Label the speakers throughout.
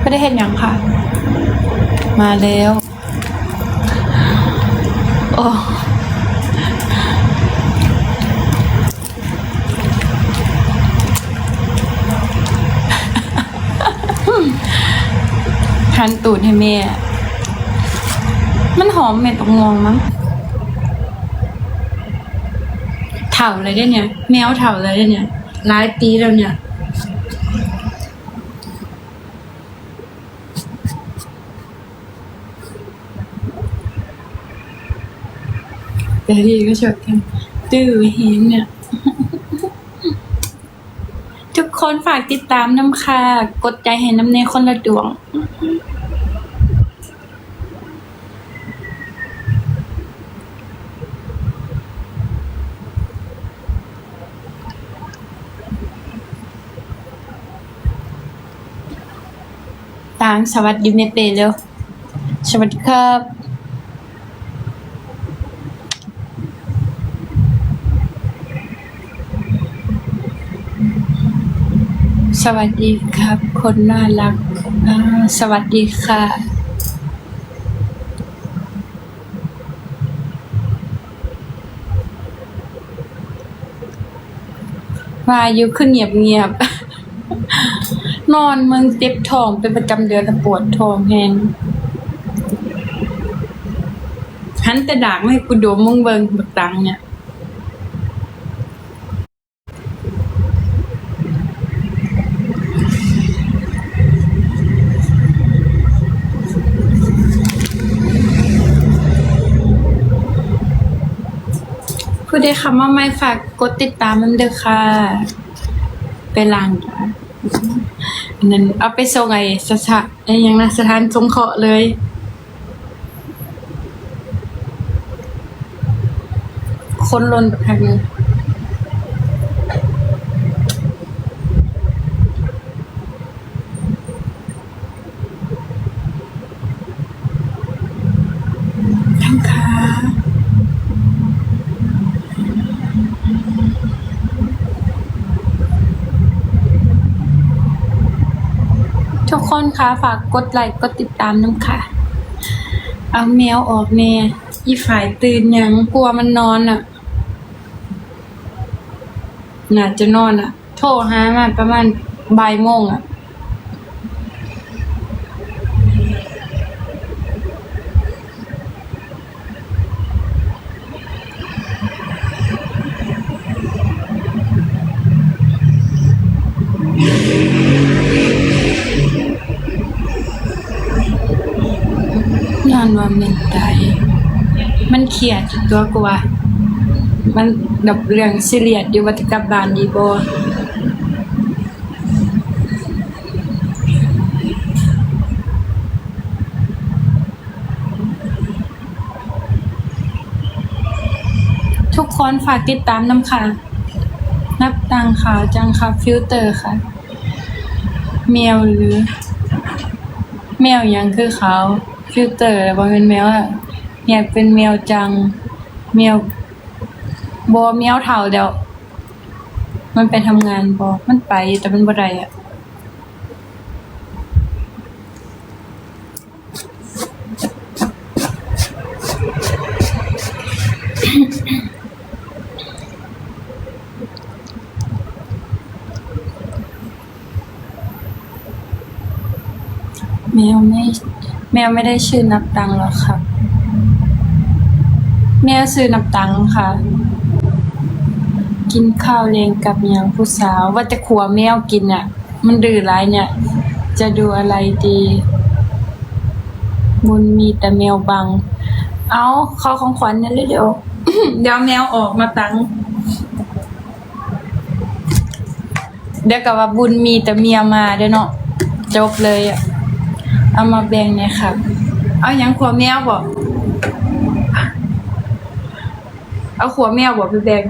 Speaker 1: ไม่ได้เห็นยังค่ะ มาแล้วโอ้คันตูดให้แม่ มันหอมเม็ดตกงวงมั้งเถ่าเลยได้เนี่ย แมวเถ่าเลยได้เนี่ยหลายปีแล้วเนี่ย แต่ดีก็ชดกันตื้อเห็นเนี่ย ทุกคนฝากติดตามน้ำค่ะ กดใจให้น้ำในคนละดวงตางสวัสดีเมเปเร็วสวัสดีครับ สวัสดีครับ คนน่ารัก สวัสดีค่ะ มาอยู่ขึ้นเงียบเงียบ นอนมึงเจ็บท้องเป็นประจำเดือนแล้วปวดท้องแหงหันแต่ดากไม่ให้กูดมมึงเบิงบักตังเนี่ย ดีคำว่าไม่ฝากกดติดตามมันเด้อค่ะ ไปล้างจ้ะอันนั้นเอาไปส่งไอ้สถานไอ้ยังนะสถานสงเคราะห์เลยคนลนแบบนี้งทั้งค่ะ ทุก คนคะฝากกดไลค์กดติดตามน้ำค่ะ เอาแมวออกแน่อีฝ่ายตื่นยังกลัวมันนอนอะ น่าจะนอนอะ โทรหามาประมาณบ่ายโมงอะ ว่ามันตายมันเครียดตัวกว่า มันดับเรื่องซีเรียสอยู่ว่าจะกลับบ้านดีบ่ทุกคนฝากติดตามน้ำค่ะ นับตังขาวจังค่ะ ฟิลเตอร์ค่ะแมวหรือ แมวยังคือเขา ฟิลเตอร์บ่เป็นแมวอะอยากเป็นแมวจังแมวบ่แมวเฒ่าแล้วมันไปทำงานบ่มันไปแต่มันบ่ได้อะแมวไม่ แมวไม่ได้ชื่อนับตังหรอกครับ แมวซื้อนับตังค่ะ กินข้าวเลงกับยังผู้สาว ว่าจะขัวแมวกินอะ มันดื้อร้ายเนี่ย จะดูอะไรดี บุญมีแต่แมวบัง เอาเข้าของขวัญเนี่ยเลยเดี๋ยวเดี๋ยวแมวออกมาตังเดี๋ยวกับว่าบุญมีแต่เมียมาเด้อเนาะจบเลยอะ เอามาแบ่งเนี่ยค่ะเอาอยังขัวแมวบอกเอาขัวแมวบอกไปแบ่ง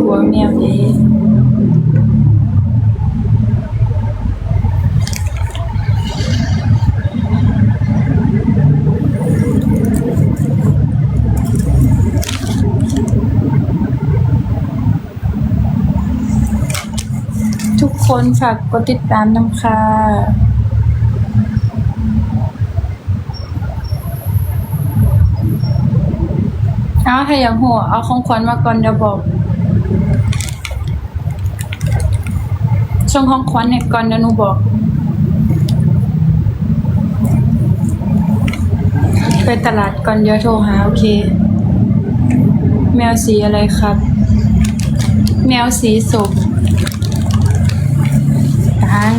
Speaker 1: ขัวแมวเด้ คนฝากกดติดตามน้ำค่ะเอาถ้าอยากหัวเอาของขวัญมาก่อนเดี๋ยวบอกส่งของขวัญให้ก่อนเดี๋ยวหนูบอก ไปตลาดก่อนเดี๋ยวโทรหาโอเค แมวสีอะไรครับ แมวสีส้ม สี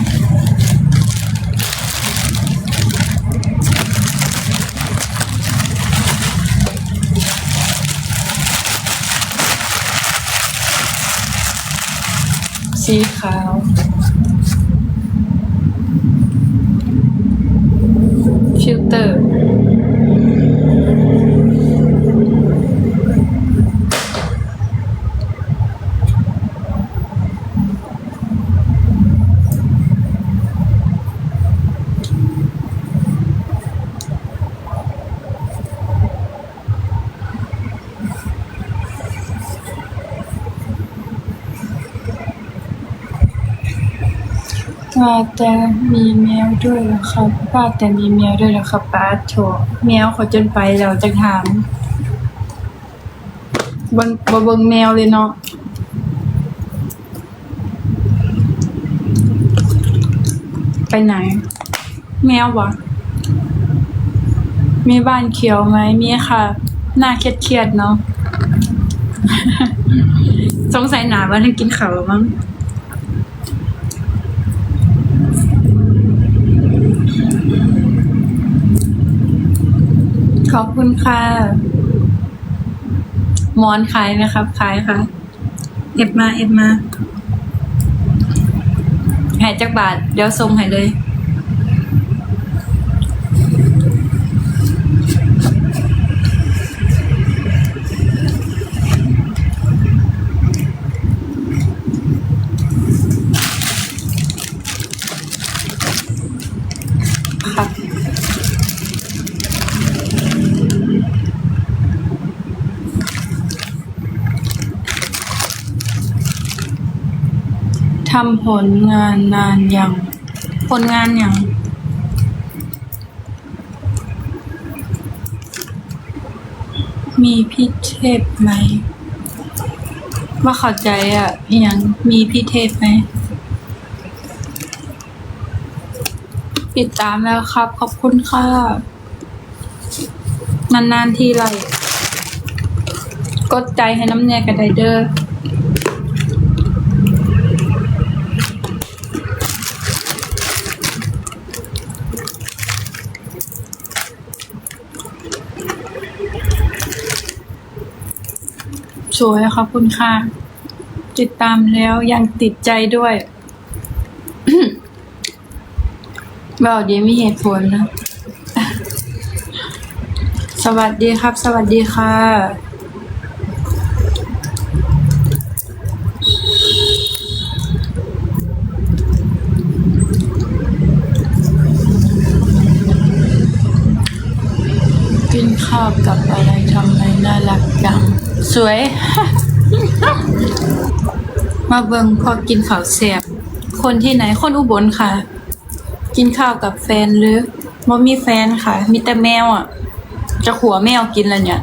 Speaker 1: ขาว ฟิลเตอร์ ว่าแต่มีแมวด้วยเหรอครับว่าแต่มีแมวด้วยเหรอครับป้าโถแมวเขาจนไปแล้วจะถามบิ่งบ่เบิงแมวเลยเนาะไปไหน แมววะมีบ้านเขียวไหมมีค่ะ หน้าเครียดๆเนาะสงสัยหนาว่าท่านกินข้าวมั้ง ขอบคุณค่ะ มอนขายนะครับขายค่ะ เอ็ดมาเอ็ดมาหายจากบาท เดี๋ยวส่งให้เลย ทำผลงานนานยัง ผลงานยัง มีพิเทพไหม ว่าเข้าใจอะอยังมีพิเทพไหม ติดตามแล้วครับ ขอบคุณค่ะ นานๆทีไรกดใจให้น้ำแน่กับไดเดอร์ สวยขอบคุณค่ะ ติดตามแล้วยังติดใจด้วยบอกดีมีเหตุผลนะ สวัสดีครับ สวัสดีค่ะ กินข้าวกับอะไรทำไมน่ารักจัง สวย มาเบิงพอกินข้าวเสียบ คนที่ไหนคนอุบลค่ะ กินข้าวกับแฟนหรือบ่มีแฟนค่ะ มีแต่แมวอะ จะขัวแมวกินแล้วเนี่ย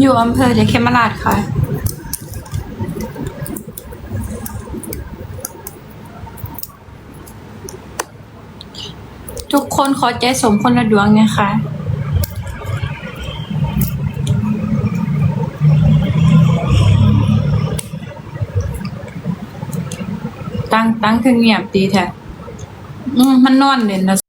Speaker 1: อยู่อำเภอเดชเคมราชค่ะ ทุกคนขอใจสมคนละดวงนะคะตั้งตั้งคือเงียบดีแท้อืมมันนอนเล่นนะ